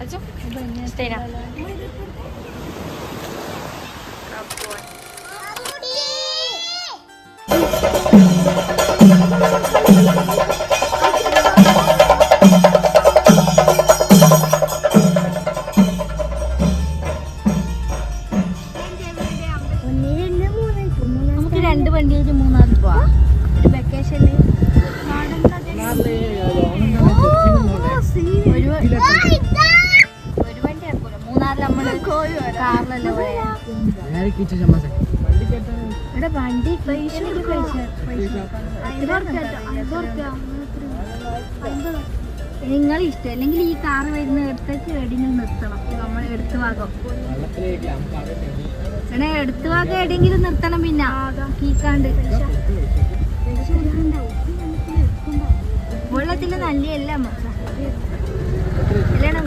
അച്ഛോ സ്റ്റേനാ നമുക്ക് രണ്ട് വണ്ടി വെച്ച് മൂന്നാർ പോവാം. ഒരു വെക്കേഷനിൽ ഒരു നമ്മൾ കാറിലല്ലേ പോയാ? ഇവിടെ വണ്ടി പൈസ നിങ്ങൾ ഇഷ്ടം. അല്ലെങ്കിൽ ഈ കാർ വരുന്ന എടുത്തേക്ക് എടിന് നിർത്തണം. നമ്മൾ എടുത്തു ഭാഗം എടാ എടുത്തു ഭാഗം എവിടെയെങ്കിലും നിർത്തണം പിന്നെ. കീക്കാണ്ട്. വെള്ളത്തിൽ നല്ലയല്ല അല്ലേണം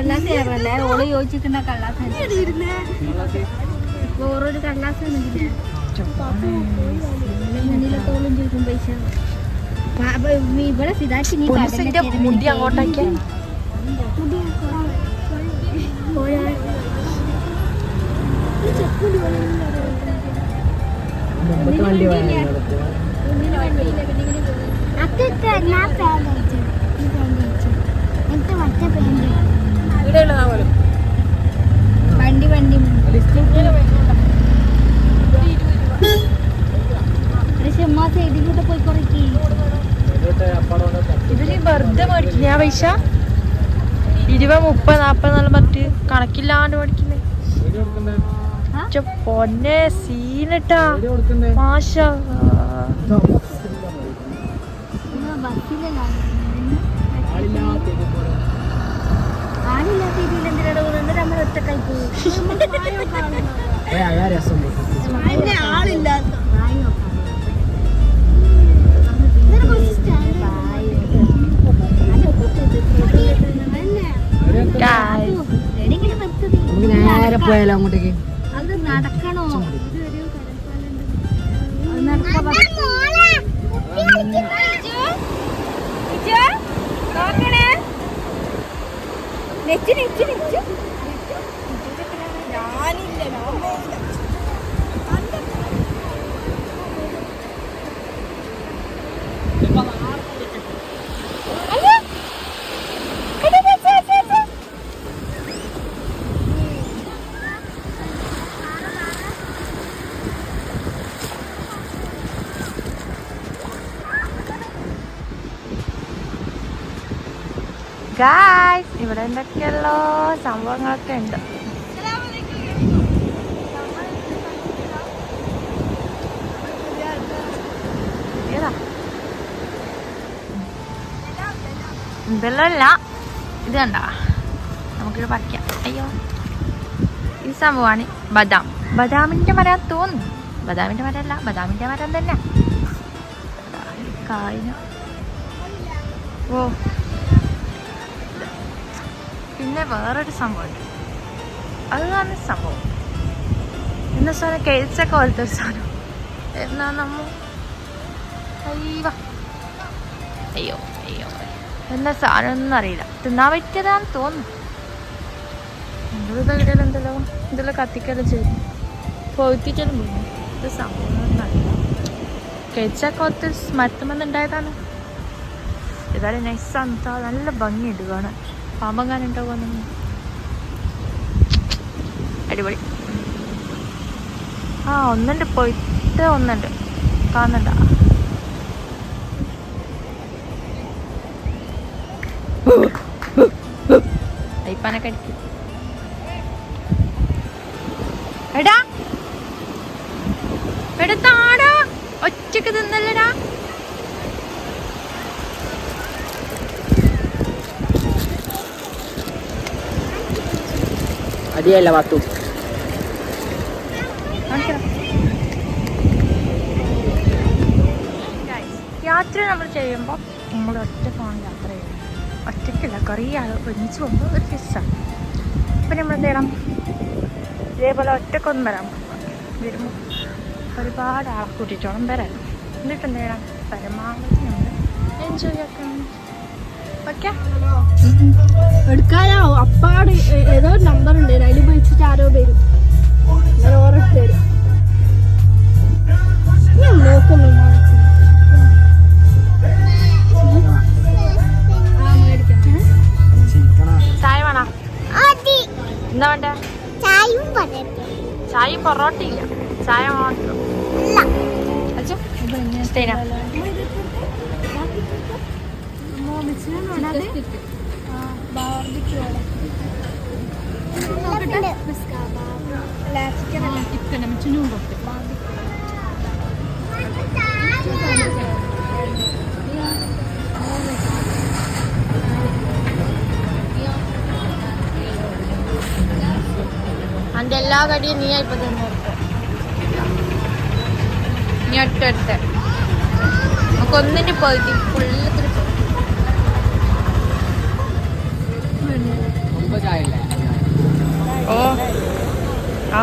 കള്ളാസ് കയറല്ലേ ഓൾ ചോദിച്ചിട്ടുണ്ട കള്ളാസ് വേറൊരു കള്ളാസ് ഉണ്ടെങ്കിലേ മുന്നിലത്തെ ഓളും ചോദിക്കും പൈസ. ഇവിടെ ഫിദാക്കി നീ മുടി അങ്ങോട്ടാക്കിയ? അതൊക്കെ ഞാൻ പാന്റ് അയച്ചു ഈ വെറുതെ മേടിക്കുന്നു ഞാൻ പൈസ ഇരുപത് മുപ്പത് നാപ്പത് നാല് പറഞ്ഞിട്ട് കണക്കില്ലാണ്ട് മേടിക്കുന്നേ. പൊന്നെ സീനട്ടാ മാഷ. ഒറ്റക്കായി പോകും പോയാലോ അങ്ങോട്ടേക്ക്? അത് നടക്കണോ? നെച്ച് നെച്ച് നെച്ച്. ഗായ്സ് ഇവിടെ എന്തൊക്കെയല്ലോ സംഭവങ്ങളൊക്കെ ഉണ്ട്. ഇതെല്ലാം ഇത് കണ്ട? നമുക്കിത് പറിക്കാം. അയ്യോ. ഈ സംഭവമാണ് ബദാം. ബദാമിന്റെ മരം തോന്നുന്നു. ബദാമിന്റെ മരമല്ല ബദാമിന്റെ മരം തന്നെ. ഈ ഓ. പിന്നെ വേറൊരു സംഭവമുണ്ട്. അതാണ് സംഭവം. എന്ന സാധനം കഴിച്ചൊക്കെ പോലത്തെ ഒരു സാധനം. എന്നാ നമ്മ അയ്യോ. അയ്യോ അയ്യോ. എന്താ സാധനം ഒന്നും അറിയില്ല. തിന്നാൻ പറ്റിയതാന്ന് തോന്നുന്നു. നമ്മളിത് ഇടയിൽ എന്തല്ലോ ഇതെല്ലാം കത്തിക്കലും ചെയ്തു പൊഴുത്തിട്ടെല്ലാം പോയി ഇത് സംഭവം അറിയില്ല. കഴിച്ചൊക്കെ ഒത്തിരി മരത്തുമെന്നുണ്ടായതാണ് ഏതായാലും നൈസാണ് അന്താ നല്ല ഭംഗിയുണ്ട് കാണാൻ. ഉണ്ടാവുമെന്ന് അടിപൊളി. ആ ഒന്നുണ്ട്. പൊയ്ത്ത് ഒന്നുണ്ട്. കാണുന്നുണ്ട. എടാ. എടുത്താടാ ഒറ്റയ്ക്ക് തിന്നല്ലടാ. അടിയല്ല പത്തു യാത്ര നമ്മൾ ചെയ്യുമ്പോൾ നമ്മൾ ഒറ്റക്കാണ് യാത്ര ചെയ്യുന്നത് ഒറ്റയ്ക്കല്ല കുറേ പോകുമ്പോൾ ഒരു രസമാണ് അപ്പം നമ്മൾ എന്ത് ചെയ്യണം? ഇതേപോലെ ഒറ്റക്കൊന്നും വരാൻ. വരുമ്പോൾ ഒരുപാട് ആളെ കൂട്ടിയിട്ട് വേണം വരാൻ എന്നിട്ട് എന്ത് ചെയ്യണം? പരമാവധി നമ്മൾ എൻജോയ് ആക്കണം. ഓക്കെ എടുക്കാനാവും. അപ്പാട് ഏതോ നമ്പർ ഉണ്ട്. അതിൽ വിളിച്ചിട്ട് ആരോ വരും. ഓർഡർ തരും. ഞാൻ നോക്കുന്നു ചായ വേണോ? എന്താ വേണ്ട? ചായയും ചായ പൊറോട്ട ഇല്ല. ചായ മാത്രം. അച്ഛോ എല്ലാ കടിയും നീ ഇപ്പൊ തന്നെ എടുത്ത് നീ ഒറ്റ ഒറ്റ നമുക്ക് ഒന്നിന്റെ പകുതി ഓ ആ